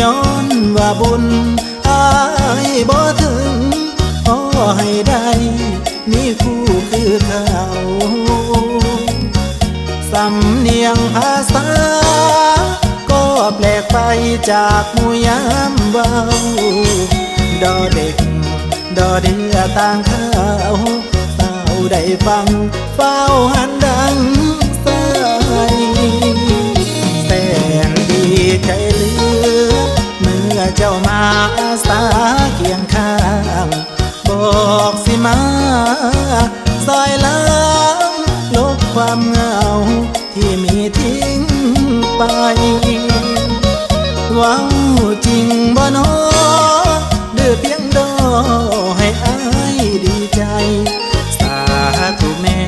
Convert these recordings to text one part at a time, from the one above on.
ย้อนว่าบุญอายบ่ถึงขอให้ได้มีคู่คือเขาสำเนียงภาษา ก็แปลกไปจากมูยามเบาดอเด็ก ดอเดือต่างข้าวเฝ้าได้ฟัง เฝ้าหันดัง มามาอาสาเคียงข้างบอกสิมาซอยล้างลบความเหงา ที่มีทิ้งไปว้าจริงบ่นอดื้อเพียงดอให้อายดีใจ สาธุแม่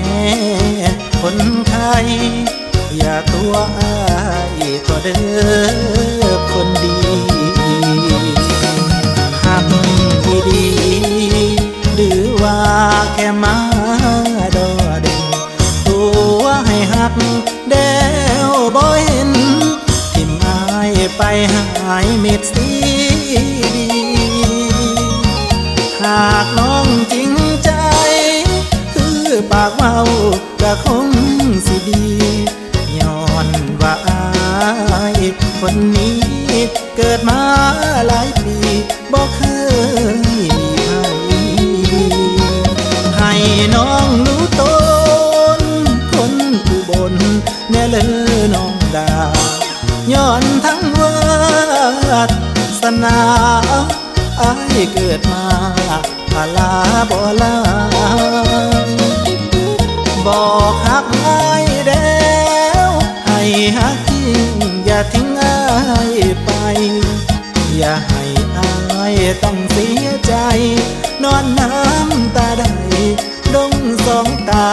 คนไทยอย่าตัวอายตัวเด้อคนดี ดีดี หรือว่าแค่มาดอเด่นตัวให้หักเดวบ่เห็นทิมอายไปหายเม็ดสีดี หากน้องจริงใจ คือปากเมาก็คงสิ นาอายเกิดมาพาลาบ่ลาบอกหักอายแล้วให้หักจริงอย่าทิ้งอายไป อย่าให้อายต้องเสียใจ นอนน้ำตาได้ดงสองตา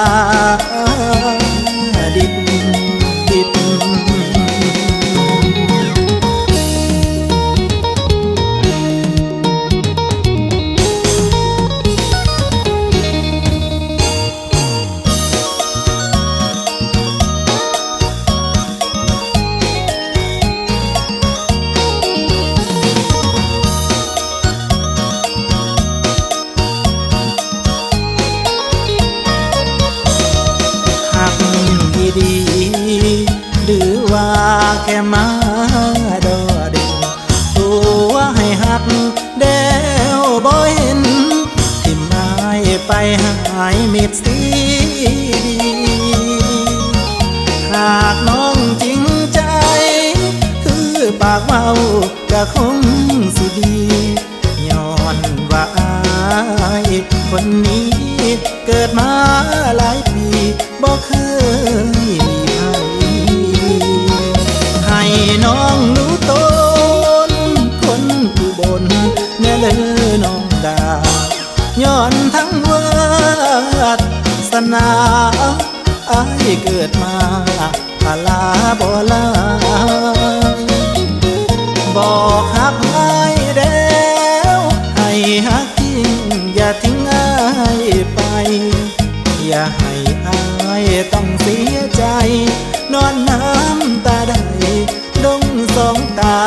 แค่มาดอเด่นตัวให้หักเดวบ่เห็นที่ไม้ไปหายม็ดสีดีหากน้องจริงใจ คือปากเมาก็คงสิดีย้อนว่าอายคนนี้เกิดมาหลายปีบอกเคย ย้อนทั้งวาสนาอายเกิดมาพาลาบ่ลาบอกหักอายแล้วให้หักจริงอย่าทิ้งอายไป อย่าให้อายต้องเสียใจ นอนน้ำตาได้ดงสองตา